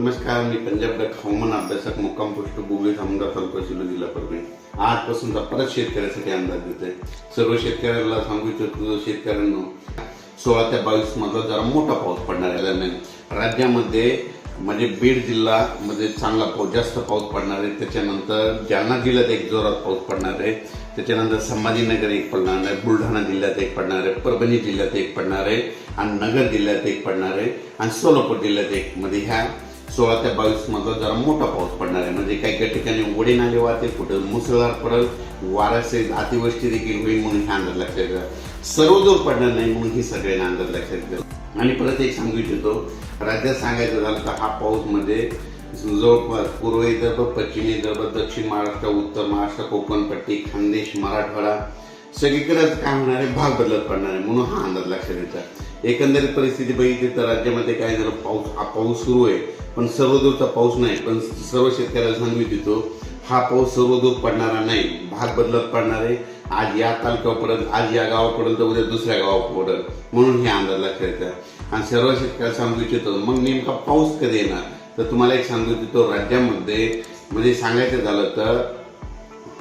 नमस्कार मी पंजाबगड हवामान अभ्यासक मुक्काम पोस्ट गुगली सामुंडा तालुका जिल्हा परभणी. आजपासूनचा परत शेतकऱ्यासाठी अंदाज देतोय सर्व शेतकऱ्याला सांगू इच्छितो शेतकऱ्यांनो सोळा ते बावीस मधला जरा मोठा पाऊस पडणार आहे नाही. राज्यामध्ये म्हणजे बीड जिल्हा म्हणजे चांगला पाऊस जास्त पाऊस पडणार आहे. त्याच्यानंतर जालना जिल्ह्यात एक जोरात पाऊस पडणार आहे. त्याच्यानंतर संभाजीनगर एक पडणार आहे. बुलढाणा जिल्ह्यात एक पडणार आहे. परभणी जिल्ह्यात एक पडणार आहे. आणि नगर जिल्ह्यात एक पडणार आहे. आणि सोलापूर जिल्ह्यात एक मध्ये ह्या सोळा ते बावीस मधला जरा मोठा पाऊस पडणार आहे. म्हणजे काही काही ठिकाणी ओढे नाले वाहतील कुठं मुसळधार पडेल वाऱ्यासहित अतिवृष्टी देखील होईल म्हणून हे अंदाज लक्षात घ्या. सर्व जोर पडणार नाही म्हणून हे सगळ्यांना अंदाज लक्षात घ्या. आणि परत एक सांगू इच्छितो राज्यात सांगायचं झालं तर हा पाऊसमध्ये जवळपास पूर्व विदर्भ पश्चिम विदर्भ दक्षिण महाराष्ट्र उत्तर महाराष्ट्र कोकणपट्टी खानदेश मराठवाडा सगळीकडेच काय होणार आहे? भाग बदलत पडणार आहे म्हणून हा अंदाज लक्षात येतात एकंदरीत परिस्थिती बघितली तर राज्यामध्ये काय झालं? पाऊस हा पाऊस सुरू आहे. पण सर्वदूरचा पाऊस नाही पण सर्व शेतकऱ्याला सांगू देतो हा पाऊस सर्वदूर पडणारा नाही भाग बदलत पडणार. आहे आज या तालुक्यावर आज या गावापर्यंत तर उद्या दुसऱ्या गावापर्यंत. म्हणून हे अंदाज लक्षात आणि सर्व शेतकऱ्याला सांगू इच्छितो मग नेमका पाऊस कधी येणार? तर तुम्हाला एक सांगू इच्छितो राज्यामध्ये म्हणजे सांगायचं झालं तर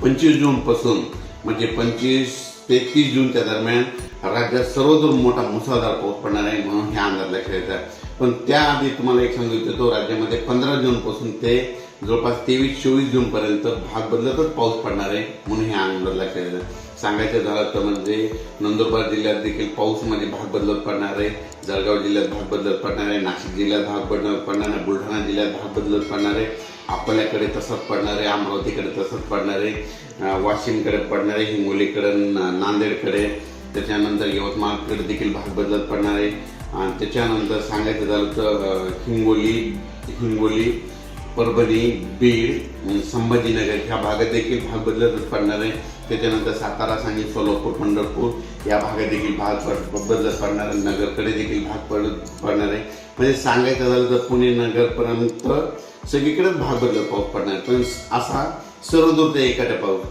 पंचवीस जून पासून म्हणजे पंचवीस ते तीस जूनच्या दरम्यान राज्यात सर्वदूर मोठा मुसळधार पाऊस पडणार आहे म्हणून ह्या अंदाज लक्षात येतात पण त्याआधी तुम्हाला एक सांगू इच्छितो राज्यामध्ये पंधरा जूनपासून ते जवळपास तेवीस चोवीस जून पर्यंत भाग बदलतच पाऊस पडणार आहे म्हणून हे अंदाज लक्षात सांगायचं झालं तर म्हणजे नंदुरबार जिल्ह्यात देखील पाऊसमध्ये भाग बदलत पडणार आहे. जळगाव जिल्ह्यात भाग बदलत पडणार आहे. नाशिक जिल्ह्यात भाग बदलत पडणार आहे. बुलढाणा जिल्ह्यात भाग बदलत पडणार आहे. अकोल्याकडे तसंच पडणार आहे. अमरावतीकडे तसंच पडणार आहे. वाशिमकडे पडणार आहे. हिंगोलीकडे ना- नांदेडकडे. त्याच्यानंतर यवतमाळकडे देखील भाग बदलत पडणार आहे. आणि त्याच्यानंतर सांगायचं झालं तर हिंगोली हिंगोली परभणी बीड संभाजीनगर ह्या भागात देखील भाग बदलत पडणार आहे. त्याच्यानंतर सातारा सांगली सोलापूर पंढरपूर या भागात देखील भाग पड- बदलत पडणार आहे. नगरकडे देखील भाग पडत पडणार आहे. म्हणजे सांगायचं झालं तर पुणे नगरपर्यंत सगळीकडेच भाग बदलत पाऊस पडणार आहे. पण असा सर्वदूर ते एखाद्या पाऊस